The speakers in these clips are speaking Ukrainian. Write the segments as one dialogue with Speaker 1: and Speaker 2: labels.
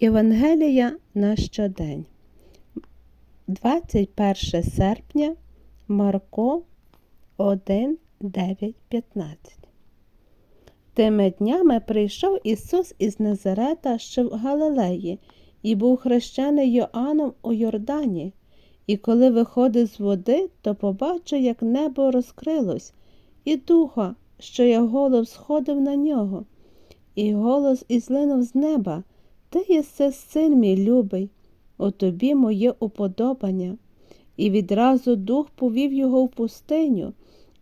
Speaker 1: Євангелія на щодень. 21 серпня Марко 1, 9, 15. Тими днями прийшов Ісус із Назарета, що в Галилеї, і був хрещений Йоанном у Йордані. І коли виходив з води, то побачив, як небо розкрилось, і духа, що як голос сходив на нього, і голос ізлинув з неба. Ти єси син мій любий, у тобі моє уподобання. І відразу дух повів його в пустиню,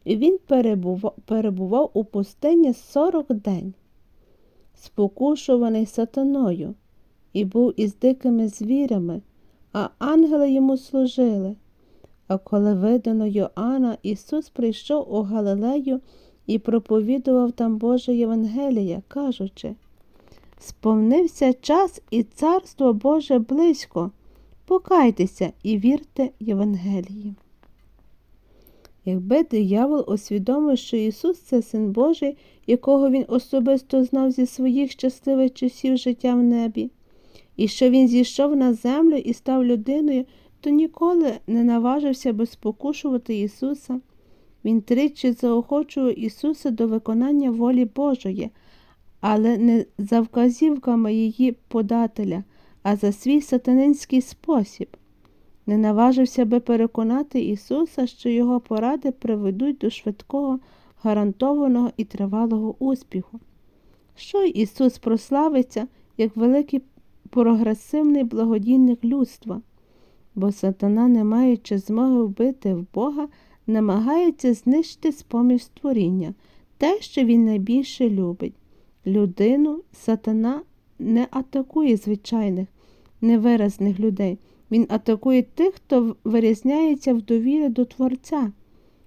Speaker 1: і він перебував, перебував у пустині сорок день, спокушуваний сатаною, і був із дикими звірями, а ангели йому служили. А коли видано Йоанна, Ісус прийшов у Галилею і проповідував там Боже Євангелія, кажучи Сповнився час і царство Боже близько. Покайтеся і вірте Євангелії. Якби диявол усвідомив, що Ісус це Син Божий, якого Він особисто знав зі своїх щасливих часів життя в небі, і що Він зійшов на землю і став людиною, то ніколи не наважився би спокушувати Ісуса. Він тричі заохочував Ісуса до виконання волі Божої, але не за вказівками її подателя, а за свій сатанинський спосіб. Не наважився би переконати Ісуса, що його поради приведуть до швидкого, гарантованого і тривалого успіху. Що Ісус прославиться як великий прогресивний благодійник людства, бо сатана, не маючи змоги вбити в Бога, намагається знищити з поміж створіння, те, що він найбільше любить. Людину сатана не атакує звичайних, невиразних людей. Він атакує тих, хто вирізняється в довірі до Творця,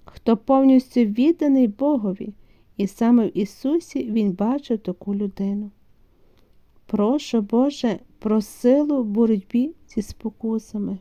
Speaker 1: хто повністю відданий Богові, і саме в Ісусі Він бачив таку людину. Прошу, Боже, про силу боротьбі зі спокусами.